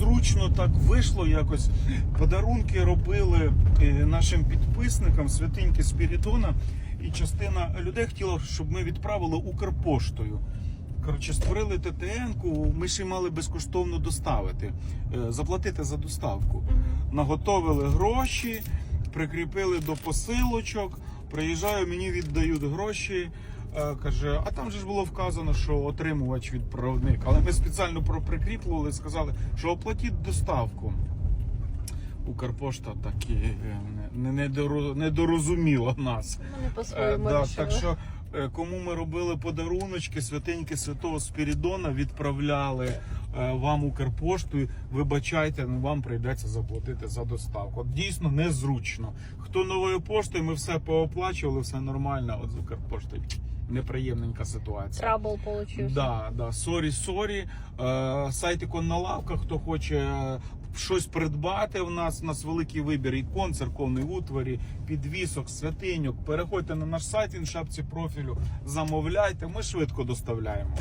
зручно так вийшло якось. Подарунки робили е, нашим підписникам святиньки Спірідона. І частина людей хотіла, щоб ми відправили Укрпоштою. Коротше, створили ТТН-ку, ми ще мали безкоштовно доставити, е, заплатити за доставку. Наготовили гроші, прикріпили до посилочок. Приїжджаю, мені віддають гроші. Е, Каже, а там же ж було вказано, що отримувач відправник. Але ми спеціально прикріплювали, сказали, що оплатіть доставку. Укрпошта таки е, не, недорозуміла нас. Е, да, так що е, кому ми робили подаруночки, святеньки святого Спірідона відправляли е, вам Укрпоштою. Вибачайте, ну вам прийдеться заплатити за доставку. От Дійсно незручно. Хто новою поштою, ми все пооплачували, все нормально. От з Укрпоштою неприємненька ситуація. Трабл получився. Да, да, сорі, сорі. Е, сайт ікон на лавках, хто хоче е, щось придбати. У нас у нас великий вибір ікон, церковної утварі, підвісок, святиньок. Переходьте на наш сайт, він шапці профілю, замовляйте. Ми швидко доставляємо.